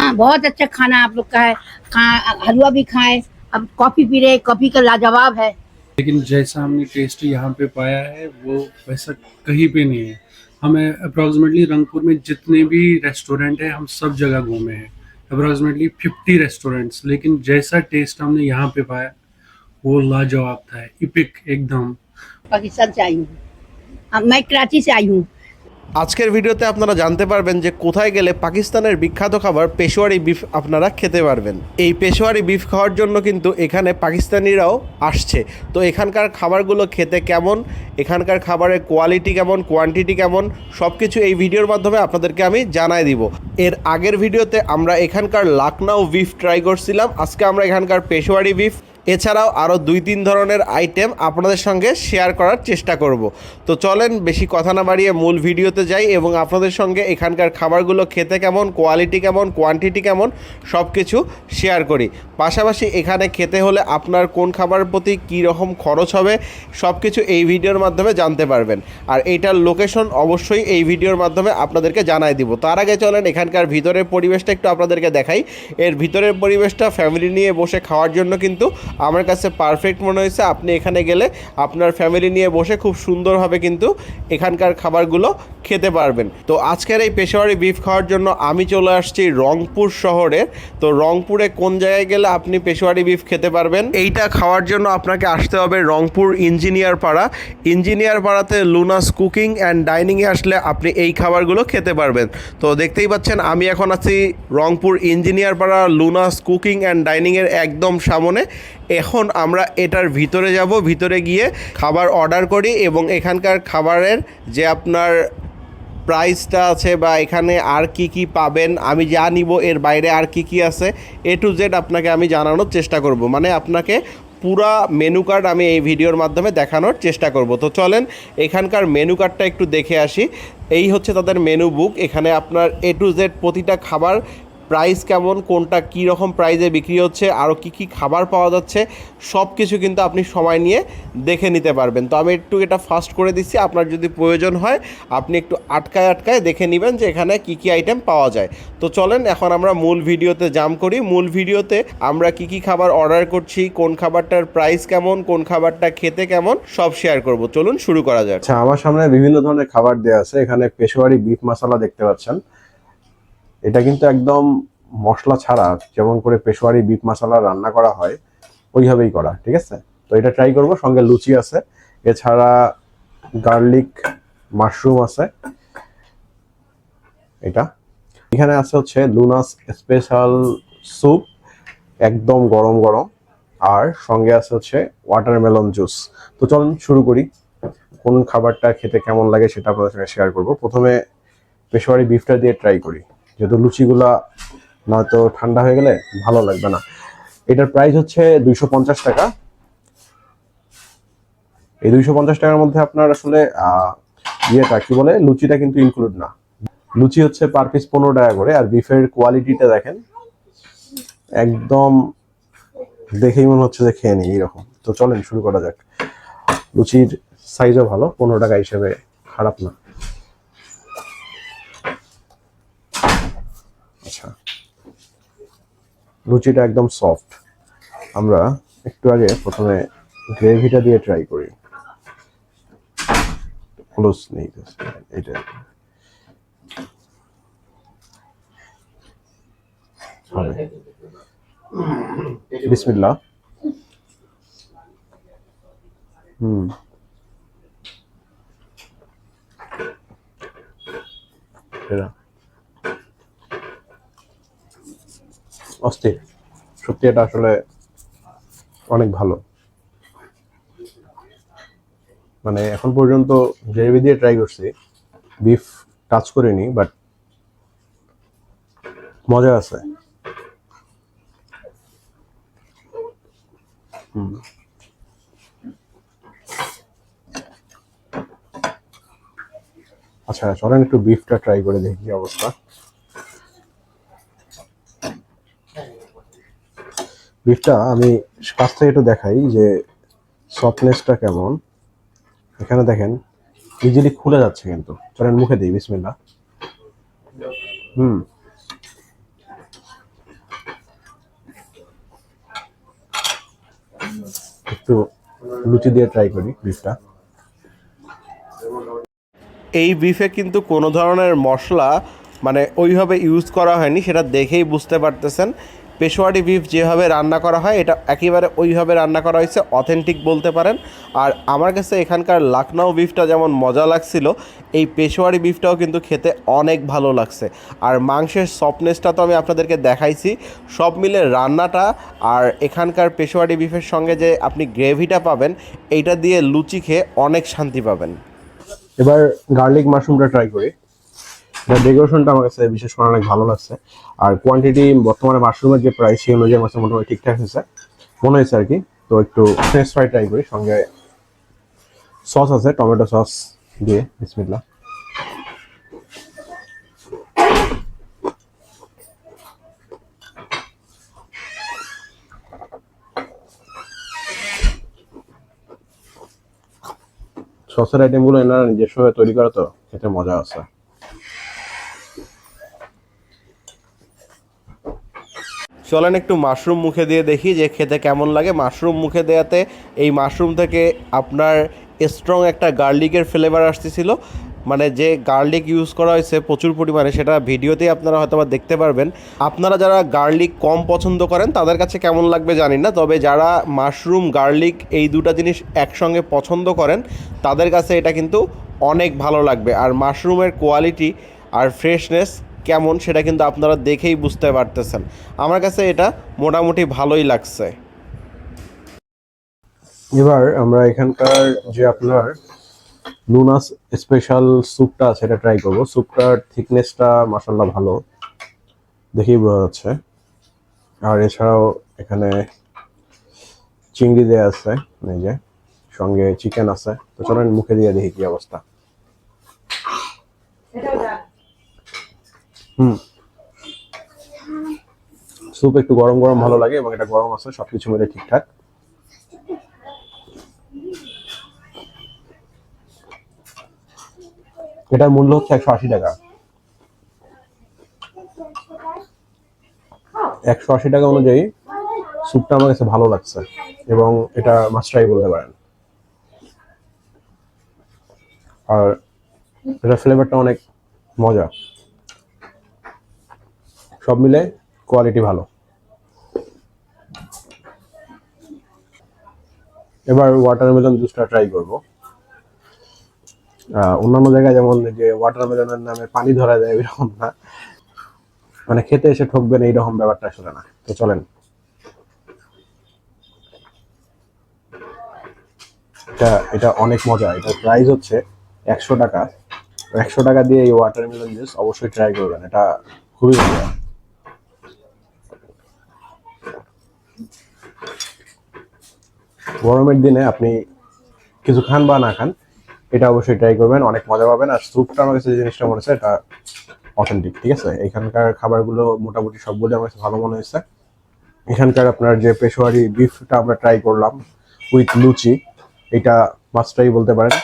हाँ बहुत अच्छा खाना आप लोग का है। खा- हलवा भी खाए। अब कॉफ़ी पी रहे कॉफ़ी का लाजवाब है। लेकिन जैसा हमने टेस्ट यहाँ पे पाया है वो वैसा कहीं पे नहीं है। हमें अप्रॉक्सीमेटली रंगपुर में जितने भी रेस्टोरेंट है हम सब जगह घूमे हैं। अप्रॉक्सीमेटली फिफ्टी रेस्टोरेंट्स लेकिन जैसा टेस्ट हमने यहाँ पे पाया वो लाजवाब था इपिक एकदम। पाकिस्तान से आई हूँ। मैं कराची से आई हूँ। আজকের ভিডিওতে আপনারা জানতে পারবেন যে কোথায় গেলে পাকিস্তানের বিখ্যাত খাবার পেশোয়ারি বিফ আপনারা খেতে পারবেন। এই পেশোয়ারি বিফ খাওয়ার জন্য কিন্তু এখানে পাকিস্তানিরাও আসছে। তো এখানকার খাবারগুলো খেতে কেমন, এখানকার খাবারের কোয়ালিটি কেমন কোয়ান্টিটি কেমন সব কিছু এই ভিডিওর মাধ্যমে আপনাদেরকে আমি জানাই দিব। এর আগের ভিডিওতে আমরা এখানকার লাকনাও বিফ ট্রাই করছিলাম, আজকে আমরা এখানকার পেশোয়ারি বিফ এছাড়াও আরও দুই তিন ধরনের আইটেম আপনাদের সঙ্গে শেয়ার করার চেষ্টা করব। তো চলেন বেশি কথা না বাড়িয়ে মূল ভিডিওতে যাই এবং আপনাদের সঙ্গে এখানকার খাবারগুলো খেতে কেমন কোয়ালিটি কেমন কোয়ান্টিটি কেমন সব কিছু শেয়ার করি। পাশাপাশি এখানে খেতে হলে আপনার কোন খাবারের প্রতি কী রকম খরচ হবে সব কিছু এই ভিডিওর মাধ্যমে জানতে পারবেন। আর এইটার লোকেশন অবশ্যই এই ভিডিওর মাধ্যমে আপনাদেরকে জানাই দিব। তার আগে চলেন এখানকার ভিতরের পরিবেশটা একটু আপনাদেরকে দেখাই। এর ভিতরের পরিবেশটা ফ্যামিলি নিয়ে বসে খাওয়ার জন্য কিন্তু আমার কাছে পারফেক্ট মনে হয়েছে। আপনি এখানে গেলে আপনার ফ্যামিলি নিয়ে বসে খুব সুন্দরভাবে কিন্তু এখানকার খাবারগুলো খেতে পারবেন। তো আজকের এই পেশোয়ারি বিফ খাওয়ার জন্য আমি চলে আসছি রংপুর শহরে। তো রংপুরে কোন জায়গায় গেলে আপনি পেশোয়ারি বিফ খেতে পারবেন? এইটা খাওয়ার জন্য আপনাকে আসতে হবে রংপুর ইঞ্জিনিয়ার পাড়া। ইঞ্জিনিয়ার পাড়াতে লুনাস কুকিং অ্যান্ড ডাইনিংয়ে আসলে আপনি এই খাবারগুলো খেতে পারবেন। তো দেখতেই পাচ্ছেন, আমি এখন আছি রংপুর ইঞ্জিনিয়ার পাড়া লুনাস কুকিং অ্যান্ড ডাইনিংয়ের একদম সামনে। এখন আমরা এটার ভিতরে যাব, ভিতরে গিয়ে খাবার অর্ডার করি এবং এখানকার খাবারের যে আপনার প্রাইসটা আছে বা এখানে আর কি কি পাবেন, আমি যা নিব, এর বাইরে আর কি কি আছে এ টু জেড আপনাকে আমি জানানোর চেষ্টা করব। মানে আপনাকে পুরা মেনু কার্ড আমি এই ভিডিওর মাধ্যমে দেখানোর চেষ্টা করব। তো চলেন, এখানকার মেনু কার্ডটা একটু দেখে আসি। এই হচ্ছে তাদের মেনু বুক এখানে আপনার এ টু জেড প্রতিটা খাবার প্রাইস কেমন, কোনটা কী রকম প্রাইসে বিক্রি হচ্ছে আরও কী কী খাবার পাওয়া যাচ্ছে সব কিছু কিন্তু আপনি সময় নিয়ে দেখে নিতে পারবেন। তো আমি একটু এটা ফাস্ট করে দিচ্ছি, আপনার যদি প্রয়োজন হয়, আপনি একটু আটকায় আটকায় দেখে নেবেন যে এখানে কী কী আইটেম পাওয়া যায়। তো চলেন, এখন আমরা মূল ভিডিওতে জাম করি। মূল ভিডিওতে আমরা কি কি খাবার অর্ডার করছি, কোন খাবারটার প্রাইস কেমন, কোন খাবারটা খেতে কেমন, সব শেয়ার করব। চলুন, শুরু করা যাক। আচ্ছা আমার সামনে বিভিন্ন ধরনের খাবার দেওয়া আছে। এখানে পেশোয়ারি বিফ মশলা দেখতে পাচ্ছেন। এটা কিন্তু একদম মশলা ছাড়া, যেমন করে পেশোয়ারি, বিফ মশলা রান্না করা হয়, ওইভাবেই করা, ঠিক আছে? তো এটা ট্রাই করব, সঙ্গে লুচি আছে। এছাড়া গার্লিক মাশরুম আছে। এটা। এখানে আছে হচ্ছে লুনাস স্পেশাল স্যুপ একদম গরম গরম। আর সঙ্গে আছে হচ্ছে ওয়াটারমেলন জুস তো চলুন শুরু করি। কোন খাবারটা খেতে কেমন লাগে সেটা আপনাদের সঙ্গে শেয়ার করব। প্রথমে পেশোয়ারি বিফটা দিয়ে ট্রাই করি। যেহেতু লুচিগুলা নয়তো ঠান্ডা হয়ে গেলে ভালো লাগবে না। এটার প্রাইস হচ্ছে দুইশো পঞ্চাশ টাকা। এই দুইশো পঞ্চাশ টাকার মধ্যে আপনার আসলে ইয়েটা কি বলে? লুচিটা কিন্তু ইনক্লুড না। লুচি হচ্ছে পার পিস পনেরো টাকা করে, আর বিফের কোয়ালিটিটা দেখেন, একদম দেখেই মনে হচ্ছে যে খেয়ে নিই এইরকম। তো চলেন শুরু করা যাক। লুচির সাইজও ভালো, পনেরো টাকা হিসেবে, খারাপ না। আচ্ছা। লুচিটা একদম সফট আমরা একটু আগে প্রথমে গ্রেভিটা দিয়ে ট্রাই করি। হবে হুম। অস্থির। সত্যি এটা আসলে অনেক ভালো। মানে এখন পর্যন্ত গ্রেভি দিয়ে ট্রাই করছি। বিফ টাচ করিনি বাট মজা আছে। আচ্ছা চলেন একটু বিফটা ট্রাই করে দেখি অবস্থা। বিফটা আমি কাছ থেকে একটু দেখাই যে সফটনেসটা কেমন। এখানে দেখেন ইজিলি খুলে যাচ্ছে কিন্তু। চলেন মুখে দিই বিসমিল্লা হুম। একটু লুচি দিয়ে ট্রাই করি বিফটা এই বিফে কিন্তু কোনো ধরনের মশলা মানে ওইভাবে ইউজ করা হয়নি, সেটা দেখেই বুঝতে পারতেছেন। পেশোয়ারি বিফ যেভাবে রান্না করা হয়, এটা একেবারে ওইভাবে রান্না করা হয়েছে অথেন্টিক বলতে পারেন। আর আমার কাছে এখানকার লাখনৌ বিফটা যেমন মজা লাগছিল, এই পেশোয়ারি বিফটাও কিন্তু খেতে অনেক ভালো লাগছে। আর মাংসের সফটনেসটা তো আমি আপনাদেরকে দেখাইছি, সব মিলে রান্নাটা আর এখানকার পেশোয়ারি বিফের সঙ্গে যে আপনি গ্রেভিটা পাবেন, এইটা দিয়ে লুচি খেয়ে অনেক শান্তি পাবেন। এবার গার্লিক মাশরুমটা ট্রাই করি। ডেকোরেশনটা আমার কাছে বিশেষ করে অনেক ভালো লাগছে। আর কোয়ান্টিটি বর্তমানে মাশরুমের যে প্রাইস সেই অনুযায়ী আমার মোটামুটি ঠিকঠাক হয়েছে। মনে হয়েছে আর কি। তো একটু ফ্রেঞ্চ ফ্রাই ট্রাই করি। সঙ্গে সস আছে টমেটো সস দিয়ে বিসমিল্লা সসের আইটেমগুলো এনারা নিজস্বভাবে তৈরি করে তো, খেতে মজা আছে। চলেন একটু মাশরুম মুখে দিয়ে দেখি যে খেতে কেমন লাগে। মাশরুম মুখে দেওয়াতে এই মাশরুম থেকে আপনার স্ট্রং একটা গার্লিকের ফ্লেভার আসতেছিল। মানে যে গার্লিক ইউজ করা হয়েছে প্রচুর পরিমাণে, সেটা ভিডিওতেই আপনারা হয়তো দেখতে পারবেন। আপনারা যারা গার্লিক কম পছন্দ করেন, তাদের কাছে কেমন লাগবে জানি না, তবে যারা মাশরুম গার্লিক এই দুটো জিনিস একসঙ্গে পছন্দ করেন, তাদের কাছে এটা কিন্তু অনেক ভালো লাগবে। আর মাশরুমের কোয়ালিটি আর ফ্রেশনেস কেমন সেটা কিন্তু আপনারা দেখেই বুঝতে পারতেছেন। আমার কাছে এটা মোটামুটি ভালোই লাগছে। এবার আমরা এখানকার যে আপনার লুনাস স্পেশাল স্যুপটা আছে এটা ট্রাই করব। স্যুপটার থিকনেসটা মাসাল্লাহ ভালো। দেখেই বোঝা যাচ্ছে। আর এছাড়াও এখানে চিংড়ি দেওয়া আছে এই যে সঙ্গে চিকেন আছে। তো চলেন মুখে দিয়ে দেখি কি অবস্থা। হুম। স্যুপ একটু গরম গরম ভালো লাগে এবং এটা গরম আছে, সবকিছু মিলে ঠিকঠাক। এটার মূল্য হচ্ছে একশো আশি টাকা। একশো আশি টাকা অনুযায়ী স্যুপটা আমার কাছে ভালো লাগছে এবং এটা মাস্টারাই বলতে পারেন। আর এটা ফ্লেভারটা অনেক মজা। সব মিলে কোয়ালিটি ভালো। এবার ওয়াটারমেলন জুসটা ট্রাই করব। অন্যান্য জায়গায় যেমন যে ওয়াটারমেলনের নামে পানি ধরা যায় এরকম না। মানে খেতে এসে ঠকবেন এইরকম ব্যাপারটা আসলে না। তো চলেন। এটা এটা অনেক মজা। এটার প্রাইস হচ্ছে একশো টাকা। একশো টাকা দিয়ে এই ওয়াটারমেলন জুস অবশ্যই ট্রাই করবেন। এটা খুবই মজা। গরমের দিনে আপনি কিছু খান বা না খান, এটা অবশ্যই ট্রাই করবেন, অনেক মজা পাবেন আর স্যুপটা আমার কাছে যে জিনিসটা মনে হচ্ছে, এটা অথেন্টিক ঠিক আছে? এখানকার খাবারগুলো মোটামুটি সবগুলো আমার কাছে ভালো মনে হয়েছে। এখানকার আপনার যে পেশোয়ারি বিফটা আমরা ট্রাই করলাম উইথ লুচি, এটা মাস্টাই বলতে পারেন।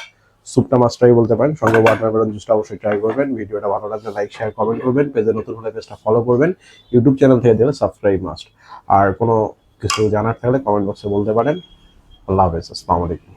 স্যুপটা মাস্টাই বলতে পারেন। সঙ্গে ওয়াটারমেলন জুসটা অবশ্যই ট্রাই করবেন। ভিডিওটা ভালো লাগলে লাইক শেয়ার কমেন্ট করবেন। পেজে নতুন হলে পেজটা ফলো করবেন। ইউটিউব চ্যানেল থেকে দিলে সাবস্ক্রাইব মাস্ট আর কোনো কিছু জানার থাকলে কমেন্ট বক্সে বলতে পারেন। আল্লাহ হাফেজ আসসালামু আলাইকুম